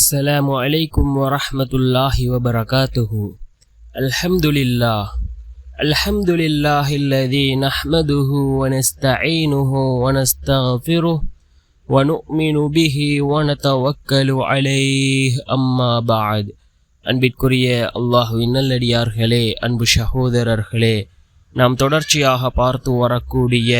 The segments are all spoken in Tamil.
Assalamualaikum warahmatullahi wabarakatuh Alhamdulillah Alhamdulillahilladzi nahmaduhu wa nasta'inuhu wa nastaghfiruh wa nu'minu bihi wa natawakkalu alayh amma ba'd அன்பிற்குரிய அல்லாஹுவின் நல்லடியார்களே அன்பு சகோதரர்களே நாம் தொடர்ச்சியாக பார்த்து வரக்கூடிய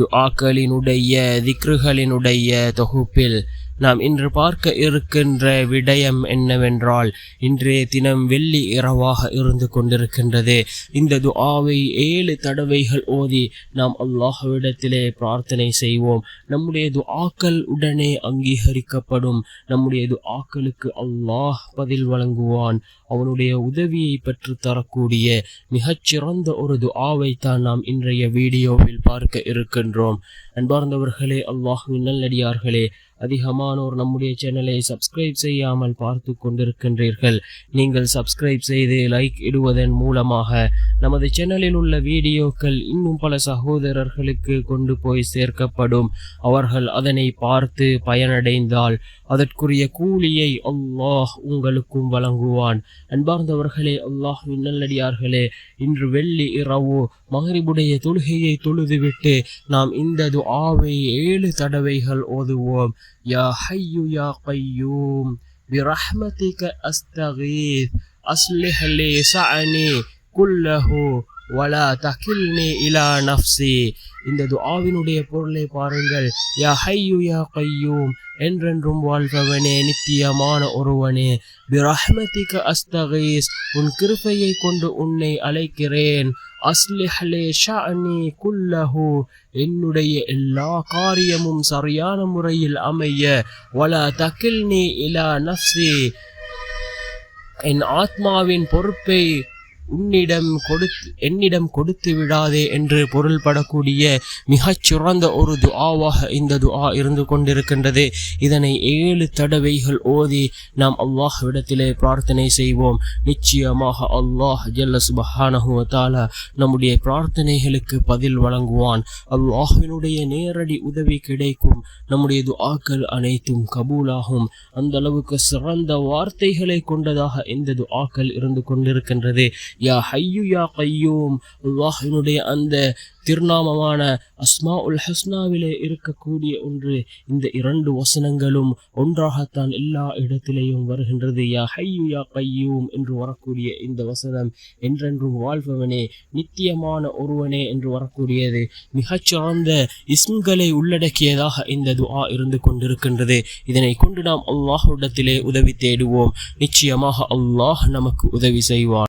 துஆக்களினுடைய திக்ருகளினுடைய தொகுப்பில் நாம் இன்று பார்க்க இருக்கின்ற விடயம் என்னவென்றால் இன்றைய தினம் வெள்ளி இரவாக இருந்து கொண்டிருக்கின்றது. இந்த துஆவை ஏழு தடவைகள் ஓதி நாம் அல்லாஹ்விடத்திலே பிரார்த்தனை செய்வோம். நம்முடைய துஆக்கள் உடனே அங்கீகரிக்கப்படும். நம்முடைய துஆக்களுக்கு அல்லாஹ் பதில் வழங்குவான். அவனுடைய உதவியை பெற்று தரக்கூடிய மிகச்சிறந்த ஒரு துஆவை தான் நாம் இன்றைய வீடியோவில் பார்க்க இருக்கின்றோம். அன்பார்ந்தவர்களே அல்லாஹுவின் நல்லடியார்களே அதிகமானோர் நம்முடைய சேனலை சப்ஸ்கிரைப் செய்யாமல் பார்த்து கொண்டிருக்கின்றீர்கள். நீங்கள் சப்ஸ்கிரைப் செய்து லைக் இடுவதன் மூலமாக நமது சேனலில் உள்ள வீடியோக்கள் இன்னும் பல சகோதரர்களுக்கு கொண்டு போய் சேர்க்கப்படும். அவர்கள் அதனை பார்த்து பயனடைந்தால் அதற்குரிய கூலியை அல்லாஹ் உங்களுக்கும் வழங்குவான். அன்பார்ந்தவர்களே அல்லாஹ் நல்லடியார்களே இன்று வெள்ளி இரவு மகரிபுடைய தொழுகையை தொழுதுவிட்டு நாம் இந்த துஆவை ஏழு தடவைகள் ஓதுவோம். யா ஹையு யா கையூம் برحمتك أستغيث أصلح لي شأني كله ولا تكلني إلى نفسي இந்த துஆவினுடைய பொருளை பாருங்கள் யா ஹையு யா கையூம் என்றென்றும் வாழ்பவனே நித்தியமான ஒருவனே பிரஹ்மதிக அஸ்தகீஸ் உன் கிருபையை கொண்டு உன்னை அழைக்கிறேன் அஸ்லிஹ்லே ஷஅனி குல்லஹு என்னுடைய எல்லா காரியமும் சரியான முறையில் அமைய வல தகில்னி இலா நஃப்சி என் ஆத்மாவின் பொறுப்பை உன்னிடம் கொடுத்து என்னிடம் கொடுத்து விடாதே என்று பொருள்படக்கூடிய மிகச் சிறந்த ஒரு துஆவாக இந்த துஆ இருந்து கொண்டிருக்கின்றது. இதனை ஏழு தடவைகள் ஓதி நாம் அல்லாஹ்விடத்திலே பிரார்த்தனை செய்வோம். நிச்சயமாக அல்லாஹ் ஜல்ல சுபஹானஹு தாலா நம்முடைய பிரார்த்தனைகளுக்கு பதில் வழங்குவான். அல்லாஹினுடைய நேரடி உதவி கிடைக்கும். நம்முடைய துஆக்கள் அனைத்தும் கபூலாகும். அந்த அளவுக்கு சிறந்த வார்த்தைகளை கொண்டதாக இந்த துஆக்கள் இருந்து கொண்டிருக்கின்றது. யா ஹையு யா கையூம். அல்லாஹினுடைய அந்த திருநாமமான அஸ்மா உல் ஹஸ்னாவிலே இருக்கக்கூடிய ஒன்று. இந்த இரண்டு வசனங்களும் ஒன்றாகத்தான் எல்லா இடத்திலேயும் வருகின்றது. யா ஹையு யா கையூம் என்று வரக்கூடிய இந்த வசனம் என்றென்றும் வாழ்பவனே நித்தியமான ஒருவனே என்று வரக்கூடியது. மிகச்சிறந்த இஸ்ம்களை உள்ளடக்கியதாக இந்த துஆ இருந்து கொண்டிருக்கின்றது. இதனை கொண்டு நாம் அல்லாஹ்விடத்திலே உதவி தேடுவோம். நிச்சயமாக அல்லாஹ் நமக்கு உதவி செய்வான்.